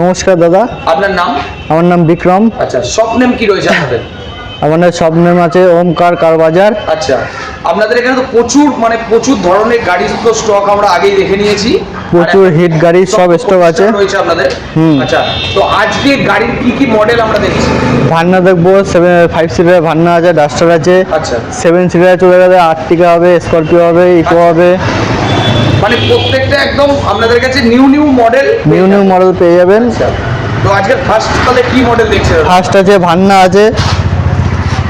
নমস্কার দাদা। আপনার নাম? আমার নাম বিক্রম। আচ্ছা সব নেম কি রয়েছে আপনাদের? আমাদের সব নেম আছে ওমকার কার বাজার আচ্ছা আপনাদের এখানে তো প্রচুর মানে প্রচুর ধরনের গাড়ির তো স্টক আমরা আগেই দেখে নিয়েছি। প্রচুর হিট গাড়ি সব স্টক আছে। রয়েছে আপনাদের। আচ্ছা তো আজকে গাড়ির কি কি মডেল আমরা দেখছি? ভান্না দেখব সেভেন ফাইভ সিটার ভান্না আছে ডাস্টার আছে। আচ্ছা। সেভেন সিটার চলে গেলে আর্টিকা হবে স্করপিও হবে ইকো হবে। মানে প্রত্যেকটা একদম আপনাদের কাছে new new model new new model পেয়ে যাবেন। আচ্ছা। তো আজকে ফার্স্ট তাহলে কি মডেল দেখছেন? ফার্স্ট আছে ভান্না আছে।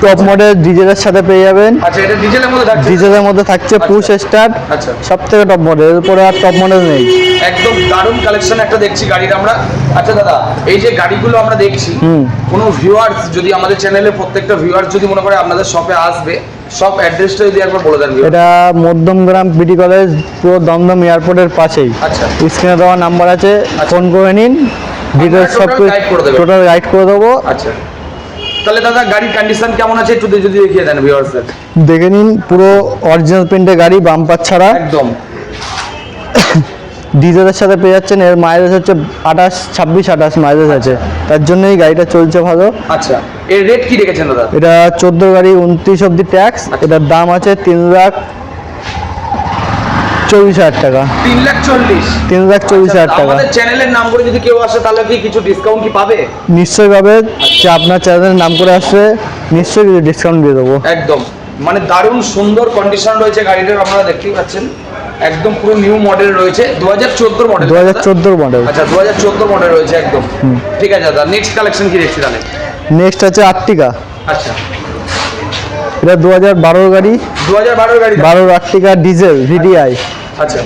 টপ মডেল ডিজেলের সাথে পেয়ে যাবেন। আচ্ছা এটা ডিজেলের মধ্যে থাকছে? ডিজেলের মধ্যে থাকছে পুশ স্টার্ট আচ্ছা। সব থেকে টপ মডেল এরপরে আর টপ মডেল নেই। একদম দারুণ কালেকশন একটা দেখছি গাড়ির আমরা। আচ্ছা দাদা এই যে গাড়িগুলো আমরা দেখছি। কোনো ভিউয়ার্স যদি আমাদের চ্যানেলে প্রত্যেকটা ভিউয়ার্স যদি মনে করে আপনাদের শপে আসবে সব অ্যাড্রেসটা যদি একবার বলে দেন এটা মধ্যমগ্রাম বিডি কলেজ পুরো দমদম এয়ারপোর্টের পাশেই। আচ্ছা। স্ক্রিনে দেওয়া নাম্বার আছে ফোন করে নিন ডিটেলস সব। টোটাল গাইড করে দেবো। আচ্ছা। তাহলে দাদা গাড়ির কন্ডিশন কেমন আছে? একটু যদি দেখিয়ে দেন ভিউয়ার্সদের দেখে নিন পুরো অরিজিনাল প্রিন্টের গাড়ি বাম্পার ছাড়া। একদম। ডিজেলের সাথে পেয়ে যাচ্ছেন। এর মাইলেজ হচ্ছে আঠাশ ছাব্বিশ আঠাশ মাইলেজ আছে। তার জন্যই গাড়িটা চলছে ভালো। আচ্ছা এর রেট কি রেখেছেন দাদা? এটা চোদ্দ গাড়ি উনত্রিশ অব্দি ট্যাক্স এটার দাম আছে তিন লাখ চল্লিশ হাজার টাকা। তিন লাখ চল্লিশ। তিন লাখ চল্লিশ হাজার টাকা। আমাদের চ্যানেলের নাম করে যদি কেউ আসে তাহলে কি কিছু ডিসকাউন্ট কি পাবে? নিশ্চয়ই পাবে। যে আপনার চ্যানেলের নাম করে আসবে নিশ্চয়ই কিছু ডিসকাউন্ট দিয়ে দেবো। একদম। মানে দারুণ সুন্দর কন্ডিশন রয়েছে গাড়িটার আপনারা দেখতেই পাচ্ছেন। একদম পুরো নিউ মডেল রয়েছে। দু হাজার চোদ্দোর মডেল দু হাজার চোদ্দোর মডেল আচ্ছা দু হাজার চোদ্দোর মডেল রয়েছে একদম। ঠিক আছে দাদা নেক্সট কালেকশন কি দেখছি তাহলে? নেক্সট আছে আর্টিকা আচ্ছা। এটা দু হাজার বারোর গাড়ি। দু হাজার বারোর গাড়ি? বারোর আর্টিকা ডিজেল ভিডিআই আচ্ছা।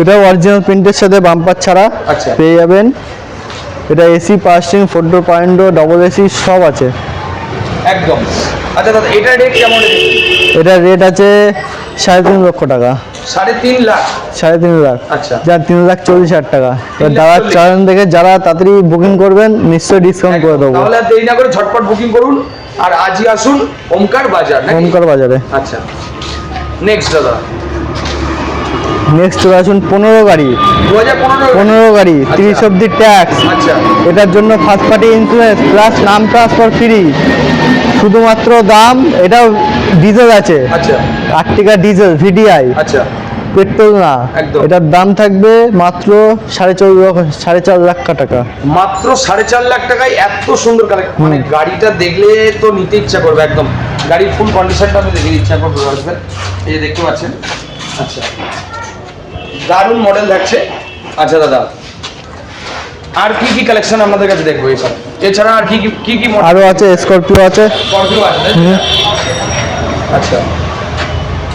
এটা অরিজিনাল প্রিন্টের সাথে বাম্পার ছাড়া আচ্ছা। পেয়ে যাবেন। এটা এসি পার্সিং ফোর পয়েন্ট ডবল এসি সব আছে। একদম। আচ্ছা দাদা এটার রেট কেমন? এটা রেট আছে সাড়ে তিন লক্ষ টাকা। সাড়ে তিন লাখ? সাড়ে তিন লাখ। আচ্ছা। যার তিন লাখ চল্লিশ হাজার টাকা। এবার দাদার চয়ন দেখে যারা তাড়াতাড়ি বুকিং করবেন নিশ্চয়ই ডিসকাউন্ট করে দেবো। তাহলে দেরি না করে ঝটপট বুকিং করুন। আর আজই আসুন ওমকার বাজার ওমকার বাজারে। আচ্ছা। নেক্সট দাদা। নেক্সট চলে আসুন পনেরো গাড়ি। পনেরো গাড়ি। তিরিশ অব্দি ট্যাক্স আচ্ছা। এটার জন্য ফার্স্ট পার্টি ইন্স্যুরেন্স প্লাস নাম ট্রান্সফার ফ্রি শুধুমাত্র দাম এটাও ডিজেল আছে। আচ্ছা। আর্টিকা ডিজেল ভিডিআই আচ্ছা। পেট্রোল না। এটার দাম থাকবে মাত্র সাড়ে চার লাখ সাড়ে চার লাখ টাকা। মাত্র সাড়ে চার লাখ টাকায় এত সুন্দর মানে গাড়িটা দেখলে তো নিতে ইচ্ছা করবে একদম। গাড়ির ফুল কন্ডিশনটা আমি দেখে ইচ্ছা করব এই যে দেখতে পাচ্ছেন? আচ্ছা। দারুণ মডেল থাকছে আচ্ছা দাদা। আর কি কি কালেকশন আপনাদের কাছে দেখব এইসব এছাড়া আর কি কি কি কি আরও আছে স্করপিও আছে। স্করপিও আছে। আচ্ছা।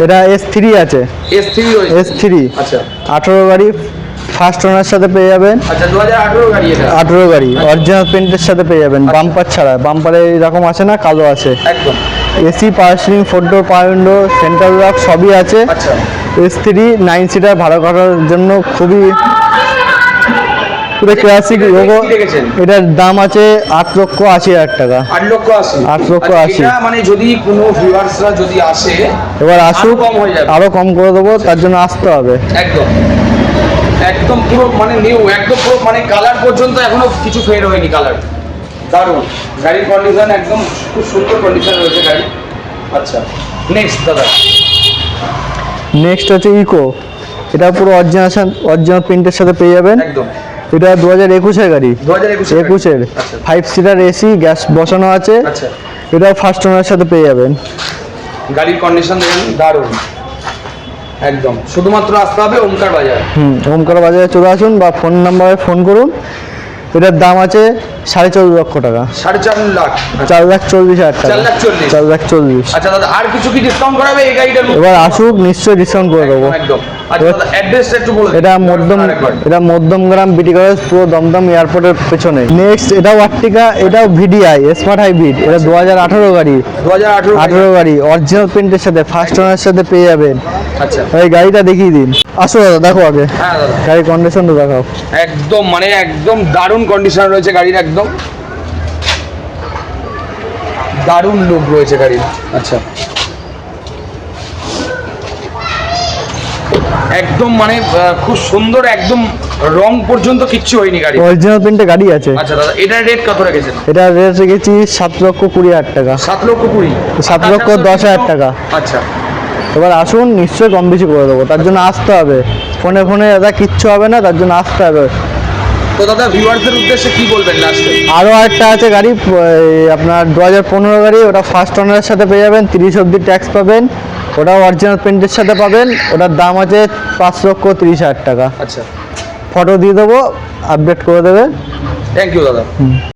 এটা এস থ্রি আছে। এস থ্রি এস থ্রি আচ্ছা। আঠেরো গাড়ি ফার্স্ট ওনার সাথে পেয়ে যাবেন। আচ্ছা দু হাজার আঠেরো গাড়ি এটা। আঠেরো গাড়ি অরিজিনাল পেন্টের সাথে পেয়ে যাবেন। আচ্ছা। বাম্পার ছাড়া। বাম্পারে এরকম আছে না কালো আছে? একদম। এসি পাওয়ার পার্সিং ফোর ডোর পাউন্ডো সেন্ট্রাল লক সবই আছে। আচ্ছা। এস থ্রি নাইন সিটার ভাড়া করার জন্য খুবই পুরো ক্লাসিক লোগো এটার দাম আছে আট লক্ষ আশি হাজার টাকা। আট লক্ষ আশি। আট লক্ষ আশি। মানে যদি কোনো ভিউয়ার্সরা যদি আসে এবার আসুক কম হয়ে যাবে। আরও কম করে দেবো তার জন্য আসতে হবে। একদম। একদম পুরো মানে নিউ একদম পুরো মানে কালার পর্যন্ত এখনও কিছু ফেড হয়নি কালার দারুণ। গাড়ির কন্ডিশন একদম খুব সুন্দর কন্ডিশন রয়েছে গাড়ি আচ্ছা নেক্সট দাদা। নেক্সট হচ্ছে ইকো এটা পুরো অরিজিনাল অরিজিনাল প্রিন্টের সাথে পেয়ে যাবেন। একদম। এটা দু হাজার একুশের গাড়ি। একুশের। ফাইভ সিটার এসি গ্যাস বসানো আছে। আচ্ছা। এটাও ফার্স্ট ওনার সাথে পেয়ে যাবেন। গাড়ির কন্ডিশন দেখেন দারুণ। একদম। শুধুমাত্র আসতে হবে ওমকার বাজার হুম ওমকার বাজারে চলে আসুন বা ফোন নাম্বারে ফোন করুন। এটার দাম আছে সাড়ে চল্লিশ লক্ষ টাকা। সাড়ে চার লাখ। চার লাখ চল্লিশ হাজার টাকা। চার লাখ চল্লিশ। চার লাখ চল্লিশ। আচ্ছা দাদা আর কিছু কি ডিসকাউন্ট করাবে এই গাড়িটার এবার আসুক নিশ্চয়ই ডিসকাউন্ট করে দেবো। আচ্ছা। এটা মধ্যম এটা মধ্যমগ্রাম বিটি কলেজ পুরো দমদম এয়ারপোর্টের পেছনে নেক্সট এটাও আর্টিকা এটাও ভিডিআই স্মার্ট হাইব্রিড এটা দু হাজার আঠারো গাড়ি। দু হাজার আঠেরো গাড়ি। অরিজিনাল সাথে ফার্স্ট ওনার সাথে পেয়ে যাবেন। আচ্ছা। এই গাড়িটা দেখিয়ে দিন। আসো দাদা দেখো আগে। হ্যাঁ দাদা। গাড়ির কন্ডিশনটা দেখাও। একদম মানে একদম দারুণ কন্ডিশন রয়েছে গাড়ির একদম। দারুণ লুক রয়েছে গাড়ির। আচ্ছা। একদম মানে খুব সুন্দর একদম রং পর্যন্ত কিচ্ছু হয়নি গাড়ি অরিজিনাল প্রিন্টে গাড়ি আছে। আচ্ছা দাদা এটার রেট কত রেখেছেন? এটা রেট রেখেছি সাত লক্ষ কুড়ি হাজার টাকা। সাত লক্ষ কুড়ি? সাত লক্ষ দশ হাজার টাকা। আচ্ছা। এবার আসুন নিশ্চয়ই কম বেশি করে দেবো। তার জন্য আসতে হবে। ফোনে ফোনে দাদা কিচ্ছু হবে না তার জন্য আসতে হবে। তো দাদা ভিউয়ারদের উদ্দেশ্যে কি বলবেন লাস্টে আরও একটা আছে গাড়ি আপনার দু হাজার পনেরো গাড়ি ওটা ফার্স্ট ওনারের সাথে পেয়ে যাবেন তিরিশ অব্দি ট্যাক্স পাবেন ওটাও অরিজিনাল পেন্টের সাথে পাবেন ওটার দাম আছে পাঁচ লক্ষ তিরিশ হাজার টাকা। আচ্ছা। ফটো দিয়ে দেবো আপডেট করে দেবে। থ্যাংক ইউ দাদা।